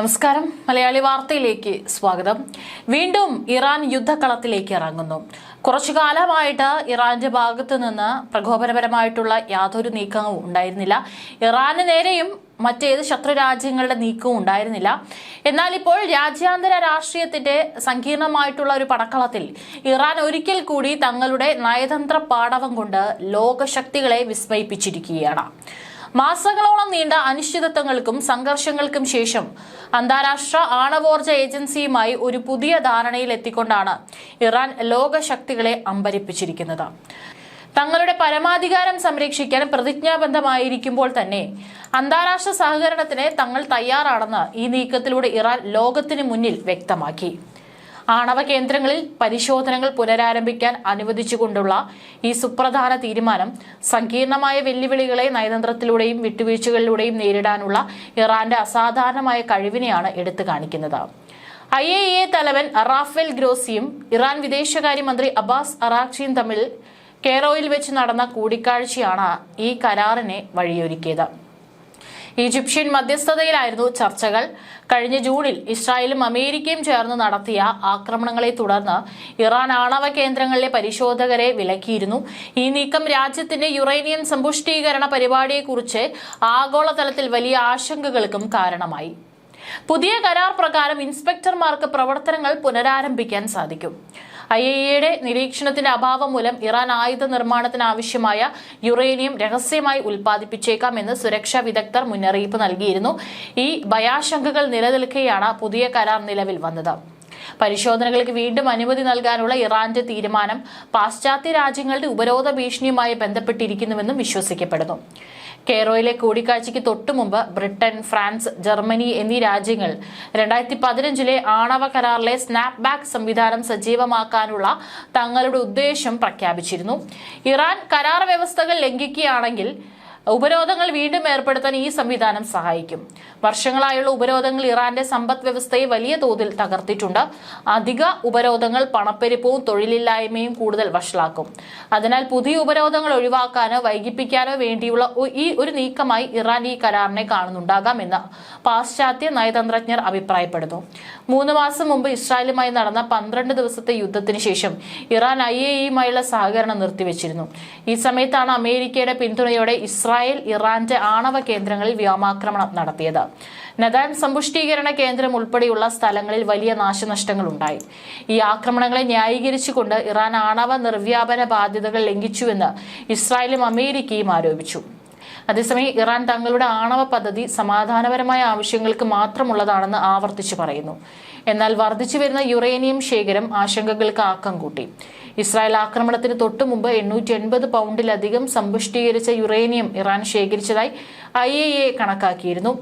നമസ്കാരം. മലയാളി വാർത്തയിലേക്ക് സ്വാഗതം. വീണ്ടും ഇറാൻ യുദ്ധക്കളത്തിലേക്ക് ഇറങ്ങുന്നു. കുറച്ചു കാലമായിട്ട് ഇറാന്റെ ഭാഗത്തു നിന്ന് പ്രകോപനപരമായിട്ടുള്ള യാതൊരു നീക്കവും ഉണ്ടായിരുന്നില്ല. ഇറാന് നേരെയും മറ്റേത് ശത്രു രാജ്യങ്ങളുടെ നീക്കവും ഉണ്ടായിരുന്നില്ല. എന്നാൽ ഇപ്പോൾ രാജ്യാന്തര രാഷ്ട്രീയത്തിന്റെ സങ്കീർണമായിട്ടുള്ള ഒരു പടക്കളത്തിൽ ഇറാൻ ഒരിക്കൽ കൂടി തങ്ങളുടെ നയതന്ത്ര പാടവം കൊണ്ട് ലോകശക്തികളെ വിസ്മയിപ്പിച്ചിരിക്കുകയാണ്. മാസങ്ങളോളം നീണ്ട അനിശ്ചിതത്വങ്ങൾക്കും സംഘർഷങ്ങൾക്കും ശേഷം അന്താരാഷ്ട്ര ആണവോർജ ഏജൻസിയുമായി ഒരു പുതിയ ധാരണയിൽ എത്തിക്കൊണ്ടാണ് ഇറാൻ ലോകശക്തികളെ അമ്പരിപ്പിച്ചിരിക്കുന്നത്. തങ്ങളുടെ പരമാധികാരം സംരക്ഷിക്കാൻ പ്രതിജ്ഞാബദ്ധമായിരിക്കുമ്പോൾ തന്നെ അന്താരാഷ്ട്ര സഹകരണത്തിന് തങ്ങൾ തയ്യാറാണെന്ന് ഈ നീക്കത്തിലൂടെ ഇറാൻ ലോകത്തിന് മുന്നിൽ വ്യക്തമാക്കി. ആണവ കേന്ദ്രങ്ങളിൽ പരിശോധനകൾ പുനരാരംഭിക്കാൻ അനുവദിച്ചുകൊണ്ടുള്ള ഈ സുപ്രധാന തീരുമാനം സങ്കീർണമായ വെല്ലുവിളികളെ നയതന്ത്രത്തിലൂടെയും വിട്ടുവീഴ്ചകളിലൂടെയും നേരിടാനുള്ള ഇറാന്റെ അസാധാരണമായ കഴിവിനെയാണ് എടുത്തു കാണിക്കുന്നത്. ഐ എ എ തലവൻ റാഫേൽ ഗ്രോസിയും ഇറാൻ വിദേശകാര്യമന്ത്രി അബ്ബാസ് അറാഖിയും തമ്മിൽ കെയറോയിൽ വെച്ച് നടന്ന കൂടിക്കാഴ്ചയാണ് ഈ കരാറിനെ വഴിയൊരുക്കിയത്. ഈജിപ്ഷ്യൻ മധ്യസ്ഥതയിലായിരുന്നു ചർച്ചകൾ. കഴിഞ്ഞ ജൂണിൽ ഇസ്രായേലും അമേരിക്കയും ചേർന്ന് നടത്തിയ ആക്രമണങ്ങളെ തുടർന്ന് ഇറാൻ ആണവ കേന്ദ്രങ്ങളിലെ പരിശോധകരെ വിലക്കിയിരുന്നു. ഈ നീക്കം രാജ്യത്തിന്റെ യുറേനിയം സമ്പുഷ്ടീകരണ പരിപാടിയെക്കുറിച്ച് ആഗോളതലത്തിൽ വലിയ ആശങ്കകൾക്കും കാരണമായി. പുതിയ കരാർ പ്രകാരം ഇൻസ്പെക്ടർമാർക്ക് പ്രവർത്തനങ്ങൾ പുനരാരംഭിക്കാൻ സാധിക്കും. ഐ എ എയുടെ നിരീക്ഷണത്തിന്റെ അഭാവം മൂലം ഇറാൻ ആയുധ നിർമ്മാണത്തിന് ആവശ്യമായ യുറേനിയം രഹസ്യമായി ഉൽപ്പാദിപ്പിച്ചേക്കാമെന്ന് സുരക്ഷാ വിദഗ്ധർ മുന്നറിയിപ്പ് നൽകിയിരുന്നു. ഈ ഭയാശങ്കകൾ നിലനിൽക്കെയാണ് പുതിയ കരാർ നിലവിൽ വന്നത്. പരിശോധനകൾക്ക് വീണ്ടും അനുമതി നൽകാനുള്ള ഇറാന്റെ തീരുമാനം പാശ്ചാത്യ രാജ്യങ്ങളുടെ ഉപരോധ ഭീഷണിയുമായി ബന്ധപ്പെട്ടിരിക്കുന്നുവെന്നും വിശ്വസിക്കപ്പെടുന്നു. കെയ്റോയിലെ കൂടിക്കാഴ്ചയ്ക്ക് തൊട്ടുമുമ്പ് ബ്രിട്ടൻ ഫ്രാൻസ് ജർമ്മനി എന്നീ രാജ്യങ്ങൾ രണ്ടായിരത്തി പതിനഞ്ചിലെ ആണവ കരാറിലെ സ്നാപ്പ് ബാക്ക് സംവിധാനം സജീവമാക്കാനുള്ള തങ്ങളുടെ ഉദ്ദേശം പ്രഖ്യാപിച്ചിരുന്നു. ഇറാൻ കരാർ വ്യവസ്ഥകൾ ലംഘിക്കുകയാണെങ്കിൽ ഉപരോധങ്ങൾ വീണ്ടും ഏർപ്പെടുത്താൻ ഈ സംവിധാനം സഹായിക്കും. വർഷങ്ങളായുള്ള ഉപരോധങ്ങൾ ഇറാന്റെ സമ്പദ് വ്യവസ്ഥയെ വലിയ തോതിൽ തകർത്തിട്ടുണ്ട്. അധിക ഉപരോധങ്ങൾ പണപ്പെരുപ്പവും തൊഴിലില്ലായ്മയും കൂടുതൽ വഷളാക്കും. അതിനാൽ പുതിയ ഉപരോധങ്ങൾ ഒഴിവാക്കാനോ വൈകിപ്പിക്കാനോ വേണ്ടിയുള്ള ഈ ഒരു നീക്കമായി ഇറാൻ ഈ കരാറിനെ കാണുന്നുണ്ടാകാമെന്ന് പാശ്ചാത്യ നയതന്ത്രജ്ഞർ അഭിപ്രായപ്പെടുന്നു. മൂന്ന് മാസം മുമ്പ് ഇസ്രായേലുമായി നടന്ന പന്ത്രണ്ട് ദിവസത്തെ യുദ്ധത്തിന് ശേഷം ഇറാൻ ഐ എ ഇയുമായുള്ള സഹകരണം നിർത്തിവെച്ചിരുന്നു. ഈ സമയത്താണ് അമേരിക്കയുടെ പിന്തുണയോടെ ഇസ്രായേൽ ഇറാന്റെ ആണവ കേന്ദ്രങ്ങളിൽ വ്യോമാക്രമണം നടത്തിയത്. നദാൻ സമ്പുഷ്ടീകരണ കേന്ദ്രം ഉൾപ്പെടെയുള്ള സ്ഥലങ്ങളിൽ വലിയ നാശനഷ്ടങ്ങൾ ഉണ്ടായി ഈ ആക്രമണങ്ങളെ ന്യായീകരിച്ചുകൊണ്ട് ഇറാൻ ആണവ നിർവ്യാപന ബാധ്യതകൾ ലംഘിച്ചുവെന്ന് ഇസ്രായേലും അമേരിക്കയും ആരോപിച്ചു. അതേസമയം ഇറാൻ തങ്ങളുടെ ആണവ പദ്ധതി സമാധാനപരമായ ആവശ്യങ്ങൾക്ക് മാത്രമുള്ളതാണെന്ന് ആവർത്തിച്ചു പറയുന്നു. എന്നാൽ വർദ്ധിച്ചു വരുന്ന യുറേനിയം ശേഖരം ആശങ്കകൾക്ക് ആക്കം കൂട്ടി. ഇസ്രായേൽ ആക്രമണത്തിന് തൊട്ടു മുമ്പ് എണ്ണൂറ്റി എൺപത് പൗണ്ടിലധികം സമ്പുഷ്ടീകരിച്ച യുറേനിയം ഇറാൻ ശേഖരിച്ചതായി ഐ എ എ കണക്കാക്കിയിരുന്നു.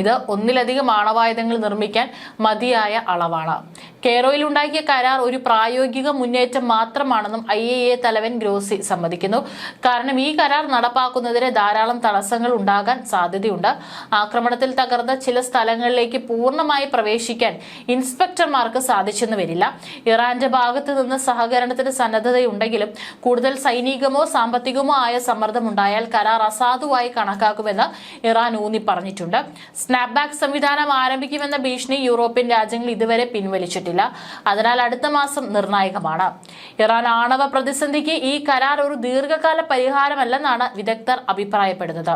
ഇത് ഒന്നിലധികം ആണവായുധങ്ങൾ നിർമ്മിക്കാൻ മതിയായ അളവാണ്. കെയ്റോയിൽ ഉണ്ടാക്കിയ കരാർ ഒരു പ്രായോഗിക മുന്നേറ്റം മാത്രമാണെന്നും ഐ എ എ തലവൻ ഗ്രോസി സമ്മതിക്കുന്നു. കാരണം ഈ കരാർ നടപ്പാക്കുന്നതിന് ധാരാളം തടസ്സങ്ങൾ ഉണ്ടാകാൻ സാധ്യതയുണ്ട്. ആക്രമണത്തിൽ തകർന്ന ചില സ്ഥലങ്ങളിലേക്ക് പൂർണമായി പ്രവേശിക്കാൻ ഇൻസ്പെക്ടർമാർക്ക് സാധിച്ചെന്ന് വരില്ല. ഇറാന്റെ ഭാഗത്ത് നിന്ന് സഹകരണത്തിന് സന്നദ്ധതയുണ്ടെങ്കിലും കൂടുതൽ സൈനികമോ സാമ്പത്തികമോ ആയ സമ്മർദ്ദമുണ്ടായാൽ കരാർ അസാധുവായി കണക്കാക്കുമെന്ന് ഇറാൻ ഊന്നി പറഞ്ഞിട്ടുണ്ട്. സ്നാപ്ബാക്ക് സംവിധാനം ആരംഭിക്കുമെന്ന ഭീഷണി യൂറോപ്യൻ രാജ്യങ്ങൾ ഇതുവരെ പിൻവലിച്ചിട്ടില്ല. അതിനാൽ അടുത്ത മാസം നിർണായകമാണ്. ഇറാൻ ആണവ പ്രതിസന്ധിക്ക് ഈ കരാർ ഒരു ദീർഘകാല പരിഹാരമല്ലെന്നാണ് വിദഗ്ധർ അഭിപ്രായപ്പെടുന്നത്.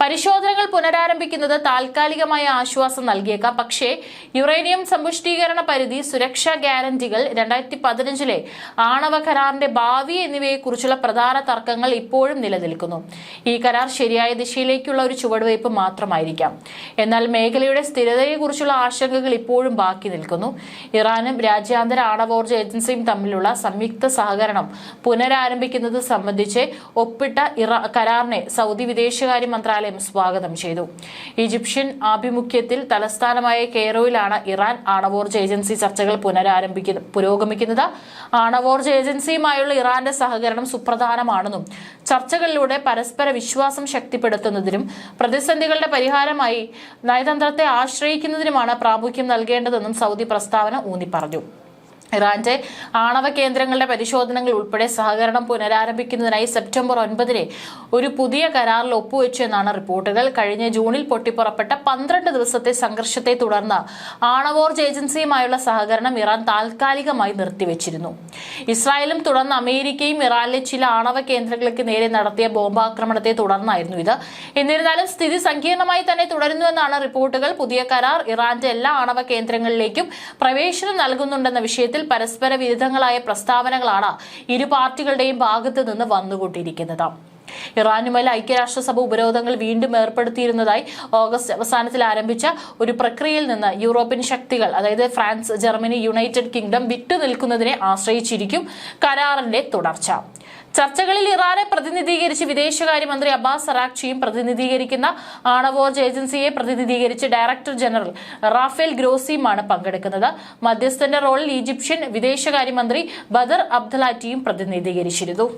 പരിശോധനകൾ പുനരാരംഭിക്കുന്നത് താൽക്കാലികമായ ആശ്വാസം നൽകിയേക്കാം. പക്ഷേ യുറേനിയം സമ്പുഷ്ടീകരണ പരിധി സുരക്ഷാ ഗ്യാരണ്ടികൾ രണ്ടായിരത്തി പതിനഞ്ചിലെ ആണവ കരാറിന്റെ ഭാവി എന്നിവയെക്കുറിച്ചുള്ള പ്രധാന തർക്കങ്ങൾ ഇപ്പോഴും നിലനിൽക്കുന്നു. ഈ കരാർ ശരിയായ ദിശയിലേക്കുള്ള ഒരു ചുവടുവയ്പ് മാത്രമായിരിക്കാം. എന്നാൽ മേഖലയുടെ സ്ഥിരതയെക്കുറിച്ചുള്ള ആശങ്കകൾ ഇപ്പോഴും ബാക്കി നിൽക്കുന്നു. ഇറാനും രാജ്യാന്തര ആണവോർജ ഏജൻസിയും തമ്മിലുള്ള സംയുക്ത സഹകരണം പുനരാരംഭിക്കുന്നത് സംബന്ധിച്ച് ഒപ്പിട്ട കരാറിനെ സൗദി വിദേശകാര്യ മന്ത്രാലയം സ്വാഗതം ചെയ്തു. ഈജിപ്ഷ്യൻ ആഭിമുഖ്യത്തിൽ തലസ്ഥാനമായ കെയറോയിലാണ് ഇറാൻ ആണവോർജ ഏജൻസി ചർച്ചകൾ പുനരാരംഭിക്കുന്ന പുരോഗമിക്കുന്നത്. ആണവോർജ ഏജൻസിയുമായുള്ള ഇറാന്റെ സഹകരണം സുപ്രധാനമാണെന്നും ചർച്ചകളിലൂടെ പരസ്പര വിശ്വാസം ശക്തിപ്പെടുത്തുന്നതിനും പ്രതിസന്ധികളുടെ പരിഹാരമായി നയതന്ത്രത്തെ ആശ്രയിക്കുന്നതിനുമാണ് പ്രാമുഖ്യം നൽകേണ്ടതെന്നും സൗദി പ്രസ്താവന ഊന്നി പറഞ്ഞു ഇറാന്റെ ആണവ കേന്ദ്രങ്ങളുടെ പരിശോധനകൾ ഉൾപ്പെടെ സഹകരണം പുനരാരംഭിക്കുന്നതിനായി സെപ്റ്റംബർ ഒൻപതിന് ഒരു പുതിയ കരാറിൽ ഒപ്പുവെച്ചു എന്നാണ് റിപ്പോർട്ടുകൾ. കഴിഞ്ഞ ജൂണിൽ പൊട്ടിപ്പുറപ്പെട്ട പന്ത്രണ്ട് ദിവസത്തെ സംഘർഷത്തെ തുടർന്ന് ആണവോർജ് ഏജൻസിയുമായുള്ള സഹകരണം ഇറാൻ താൽക്കാലികമായി നിർത്തിവെച്ചിരുന്നു. ഇസ്രായേലും തുടർന്ന് അമേരിക്കയും ഇറാനിലെ ചില ആണവ കേന്ദ്രങ്ങൾക്ക് നേരെ നടത്തിയ ബോംബാക്രമണത്തെ തുടർന്നായിരുന്നു ഇത്. എന്നിരുന്നാലും സ്ഥിതി സങ്കീർണമായി തന്നെ തുടരുന്നുവെന്നാണ് റിപ്പോർട്ടുകൾ. പുതിയ കരാർ ഇറാന്റെ എല്ലാ ആണവ കേന്ദ്രങ്ങളിലേക്കും പ്രവേശനം നൽകുന്നുണ്ടെന്ന വിഷയത്തിൽ പരസ്പര വിരുദ്ധങ്ങളായ പ്രസ്താവനകളാണ് ഇരു പാർട്ടികളുടെയും ഭാഗത്തു നിന്ന് വന്നുകൊണ്ടിരിക്കുന്നത് ഇറാനുമേൽ ഐക്യരാഷ്ട്രസഭ ഉപരോധങ്ങൾ വീണ്ടും ഏർപ്പെടുത്തിയിരുന്നതായി ഓഗസ്റ്റ് അവസാനത്തിൽ ആരംഭിച്ച ഒരു പ്രക്രിയയിൽ നിന്ന് യൂറോപ്യൻ ശക്തികൾ അതായത് ഫ്രാൻസ് ജർമ്മനി യുണൈറ്റഡ് കിങ്ഡം വിട്ടുനിൽക്കുന്നതിനെ ആശ്രയിച്ചിരിക്കും കരാറിന്റെ തുടർച്ച. ചർച്ചകളിൽ ഇറാനെ പ്രതിനിധീകരിച്ച് വിദേശകാര്യമന്ത്രി അബ്ബാസ് അറാക്ചിയും പ്രതിനിധീകരിക്കുന്ന ആണവോർജ് ഏജൻസിയെ പ്രതിനിധീകരിച്ച് ഡയറക്ടർ ജനറൽ റാഫേൽ ഗ്രോസിയുമാണ് പങ്കെടുക്കുന്നത്. മധ്യസ്ഥന്റെ റോളിൽ ഈജിപ്ഷ്യൻ വിദേശകാര്യമന്ത്രി ബദർ അബ്ദലാറ്റിയും പ്രതിനിധീകരിച്ചിരുന്നു.